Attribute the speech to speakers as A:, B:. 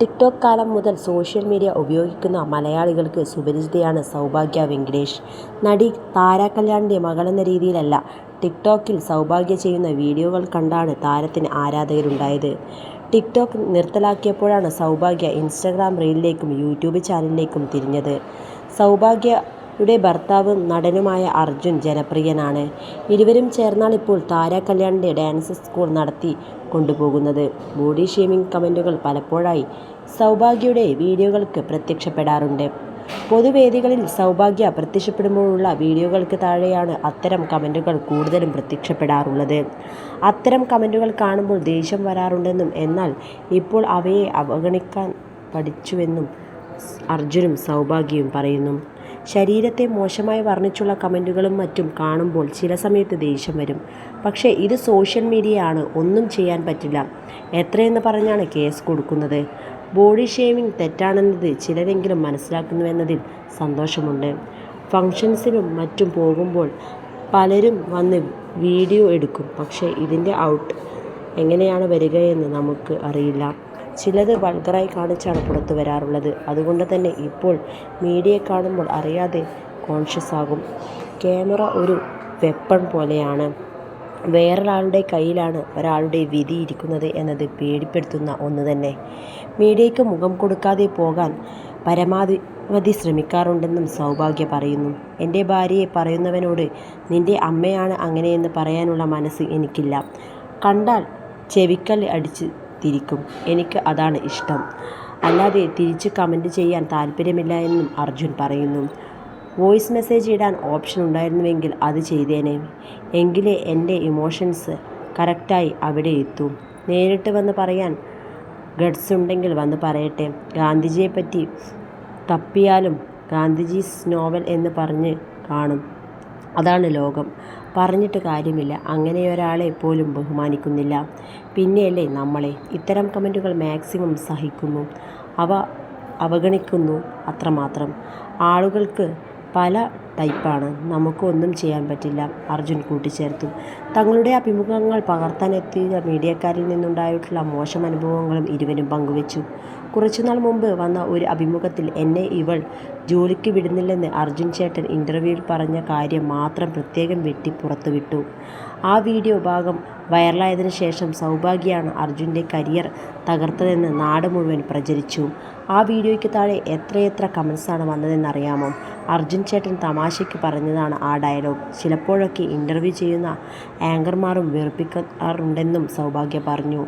A: TikTok കാലം മുതൽ social media ഉപയോഗിക്കുന്ന മലയാളികൾക്ക് സുപരിചിതയാണ് സൗഭാഗ്യ വെങ്കിടേഷ്. നടി താര കല്യാണിന്റെ മകളെന്ന രീതിയിലല്ല, ടിക്ടോക്കിൽ സൗഭാഗ്യ ചെയ്യുന്ന വീഡിയോകൾ കണ്ടാണ് താരത്തിന് ആരാധകരുണ്ടായത്. ടിക്ടോക്ക് നിർത്തലാക്കിയപ്പോഴാണ് സൗഭാഗ്യ ഇൻസ്റ്റഗ്രാം റീലിലേക്കും യൂട്യൂബ് ചാനലിലേക്കും തിരിഞ്ഞത്. സൗഭാഗ്യയുടെ ഭർത്താവും നടനുമായ അർജുൻ ജനപ്രിയനാണ്. ഇരുവരും ചേർന്നാണിപ്പോൾ താര കല്യാണിന്റെ ഡാൻസ് സ്കൂൾ നടത്തി കൊണ്ടുപോകുന്നത് ബോഡി ഷേമിംഗ് കമന്റുകൾ പലപ്പോഴായി സൗഭാഗ്യയുടെ വീഡിയോകൾക്ക് പ്രത്യക്ഷപ്പെടാറുണ്ട്. പൊതുവേദികളിൽ സൗഭാഗ്യ പ്രത്യക്ഷപ്പെടുമ്പോഴുള്ള വീഡിയോകൾക്ക് താഴെയാണ് അത്തരം കമന്റുകൾ കൂടുതലും പ്രത്യക്ഷപ്പെടാറുള്ളത്. അത്തരം കമന്റുകൾ കാണുമ്പോൾ ദേഷ്യം വരാറുണ്ടെന്നും എന്നാൽ ഇപ്പോൾ അവയെ അവഗണിക്കാൻ പഠിച്ചുവെന്നും അർജുനും സൗഭാഗ്യയും പറയുന്നു. ശരീരത്തെ മോശമായി വർണിച്ചുള്ള കമന്റുകളും മറ്റും കാണുമ്പോൾ ചില സമയത്ത് ദേഷ്യം വരും. പക്ഷേ ഇത് സോഷ്യൽ മീഡിയയാണ്, ഒന്നും ചെയ്യാൻ പറ്റില്ല. എത്രയെന്ന് പറഞ്ഞാണ് കേസ് കൊടുക്കുന്നത്. ബോഡി ഷേവിംഗ് തെറ്റാണെന്നത് ചിലരെങ്കിലും മനസ്സിലാക്കുന്നുവെന്നതിൽ സന്തോഷമുണ്ട്. ഫങ്ഷൻസിനും മറ്റും പോകുമ്പോൾ പലരും വന്ന് വീഡിയോ എടുക്കും. പക്ഷേ ഇതിന്റെ ഔട്ട് എങ്ങനെയാണ് വരികയെന്ന് നമുക്ക് അറിയില്ല. ചിലത് വൾഗറായി കാണിച്ചാണ് പുറത്തു വരാറുള്ളത് അതുകൊണ്ട് തന്നെ ഇപ്പോൾ മീഡിയയെ കാണുമ്പോൾ അറിയാതെ കോൺഷ്യസ് ആകും. ക്യാമറ ഒരു വെപ്പൺ പോലെയാണ്. വേറൊരാളുടെ കയ്യിലാണ് ഒരാളുടെ വിധി ഇരിക്കുന്നത് എന്നത് പേടിപ്പെടുത്തുന്ന ഒന്ന് തന്നെ. മീഡിയയ്ക്ക് മുഖം കൊടുക്കാതെ പോകാൻ പരമാവധി ശ്രമിക്കാറുണ്ടെന്നും സൗഭാഗ്യ പറയുന്നു. എന്റെ ഭാര്യയെ പറയുന്നവനോട് നിന്റെ അമ്മയാണ് അങ്ങനെയെന്ന് പറയാനുള്ള മനസ്സ് എനിക്കില്ല. കണ്ടാൽ ചെവിക്കല്ല് അടിച്ച് തിരിക്കും. എനിക്ക് അതാണ് ഇഷ്ടം. അല്ലാതെ തിരിച്ച് കമന്റ് ചെയ്യാൻ താല്പര്യമില്ല എന്നും അർജുൻ പറയുന്നു. വോയിസ് മെസ്സേജ് ഇടാൻ ഓപ്ഷൻ ഉണ്ടായിരുന്നുവെങ്കിൽ അത് ചെയ്തേനെ. എങ്കിലേ എന്റെ ഇമോഷൻസ് കറക്റ്റായി അവിടെ എത്തൂ. നേരിട്ട് വന്ന് പറയാൻ ഗഡ്സ് ഗട്ട്സുണ്ടെങ്കിൽ വന്ന് പറയട്ടെ. ഗാന്ധിജിയെപ്പറ്റി തപ്പിയാലും ഗാന്ധിജീസ് നോവൽ എന്ന് പറഞ്ഞ് കാണും. അതാണ് ലോകം. പറഞ്ഞിട്ട് കാര്യമില്ല. അങ്ങനെ ഒരാളെ പോലും ബഹുമാനിക്കുന്നില്ല. പിന്നെയല്ലേ നമ്മളെ. ഇത്തരം കമന്റുകൾ മാക്സിമം സഹിക്കുന്നു, അവ അവഗണിക്കുന്നു അത്രമാത്രം. ആളുകൾക്ക് പല ടൈപ്പാണ്. നമുക്കൊന്നും ചെയ്യാൻ പറ്റില്ല. അർജുൻ കൂട്ടിച്ചേർത്തു. തങ്ങളുടെ അഭിമുഖങ്ങൾ പകർത്താനെത്തിയ മീഡിയക്കാരിൽ നിന്നുണ്ടായിട്ടുള്ള മോശം അനുഭവങ്ങളും ഇരുവരും പങ്കുവച്ചു കുറച്ചുനാൾ മുമ്പ് വന്ന ഒരു അഭിമുഖത്തിൽ എന്നെ ഇവൾ ജോലിക്ക് വിടുന്നില്ലെന്ന് അർജുൻ ചേട്ടൻ ഇന്റർവ്യൂവിൽ പറഞ്ഞ കാര്യം മാത്രം പ്രത്യേകം വെട്ടി പുറത്തുവിട്ടു. ആ വീഡിയോ ഭാഗം വൈറലായതിനു ശേഷം സൗഭാഗ്യയാണ് അർജുന്റെ കരിയർ തകർത്തതെന്ന് നാട് മുഴുവൻ പ്രചരിച്ചു. ആ വീഡിയോയ്ക്ക് താഴെ എത്രയെത്ര കമൻസാണ് വന്നതെന്നറിയാമോ. അർജുൻ ചേട്ടൻ തമാശയ്ക്ക് പറഞ്ഞതാണ് ആ ഡയലോഗ്. ചിലപ്പോഴൊക്കെ ഇന്റർവ്യൂ ചെയ്യുന്ന ആങ്കർമാരും വെറുപ്പിക്കാറുണ്ടെന്നും സൗഭാഗ്യ പറഞ്ഞു.